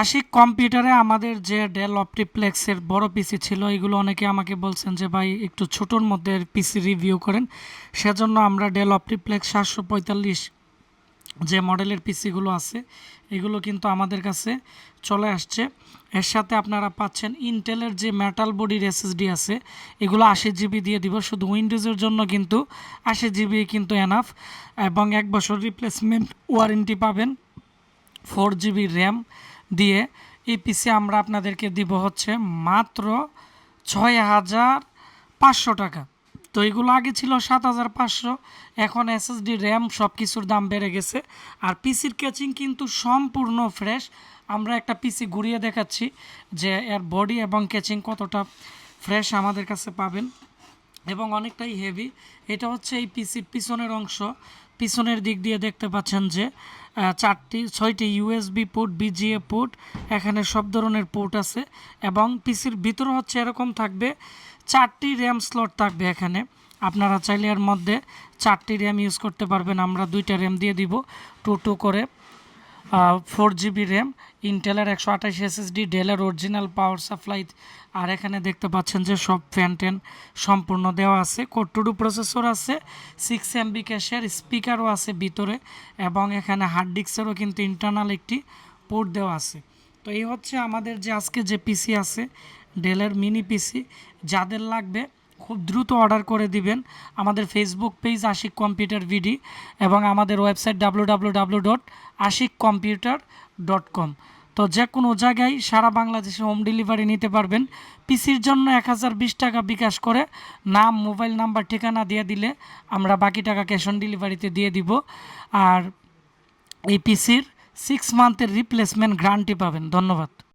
আশিক কম্পিউটারে আমাদের যে ডেল অপটিপ্লেক্সের বড় পিসি ছিল, এগুলো অনেকে আমাকে বলছেন যে, ভাই, একটু ছোটোর মধ্যে পিসি রিভিউ করেন। সেজন্য আমরা ডেল অপটিপ্লেক্স সাতশো পঁয়তাল্লিশ যে মডেলের পিসিগুলো আছে, এগুলো কিন্তু আমাদের কাছে চলে আসছে। এর সাথে আপনারা পাচ্ছেন ইন্টেলের যে মেটাল বডির এসএসডি আছে, এগুলো আশি জিবি দিয়ে দিব। শুধু উইন্ডোজের জন্য কিন্তু আশি জিবি কিন্তু এনাফ এবং এক বছর রিপ্লেসমেন্ট ওয়ারেন্টি পাবেন। ফোর জিবি র্যাম দিয়ে এই পিসি আমরা আপনাদেরকে দিব হচ্ছে মাত্র ছয় হাজার পাঁচশো টাকা। তো এগুলো আগে ছিল সাত হাজার পাঁচশো, এখন এসএসডি র্যাম সব কিছুর দাম বেড়ে গেছে। আর পিসির ক্যাচিং কিন্তু সম্পূর্ণ ফ্রেশ আমরা একটা পিসি ঘুরিয়ে দেখাচ্ছি যে এর বডি এবং ক্যাচিং কতটা ফ্রেশ আমাদের কাছে পাবেন। এবং অনেকটাই হেভি এটা হচ্ছে এই পিসির পিছনের অংশ। পিছনের দিক দিয়ে দেখতে পাচ্ছেন যে চারটি, ছয়টি ইউএসবি পোর্ট বিজিএ পোর্ট এখানে সব ধরনের পোর্ট আছে এবং পিসির ভিতরে হচ্ছে এরকম থাকবে, চারটি র্যাম স্লট থাকবে এখানে। আপনারা চাইলে এর মধ্যে চারটি র্যাম ইউজ করতে পারবেন। আমরা দুইটা র্যাম দিয়ে দিব টু টু করে। ফোর জিবি র্যাম ইন্টেলের একশো আঠাশ এসএসডি ডেলের অরিজিনাল পাওয়ার সাপ্লাই আর এখানে দেখতে পাচ্ছেন যে সব ফ্যান ট্যান সম্পূর্ণ দেওয়া আছে। কোটুডু প্রসেসর আছে সিক্স এমবি ক্যাশের স্পিকারও আছে ভিতরে, এবং এখানে হার্ড ডিস্কেরও কিন্তু ইন্টারনাল একটি পোর্ট দেওয়া আছে। তো এই হচ্ছে আমাদের যে আজকে যে পিসি আছে ডেলের মিনি পিসি যাদের লাগবে খুব দ্রুত অর্ডার করে দিবেন আমাদের Facebook page Ashik computer BD এবং আমাদের website W W W dot Ashik computer dot com তো যে কোনো জায়গায় সারা বাংলাদেশে হোম ডেলিভারি নিতে পারবেন। পিসির জন্য এক হাজার বিশ টাকা বিকাশ করে নাম মোবাইল নাম্বার ঠিকানা দিয়ে দিলে আমরা বাকি টাকা ক্যাশ অন ডেলিভারিতে দিয়ে দিব। আর এই পিসির সিক্স মান্থের রিপ্লেসমেন্ট গ্যারান্টি পাবেন। ধন্যবাদ।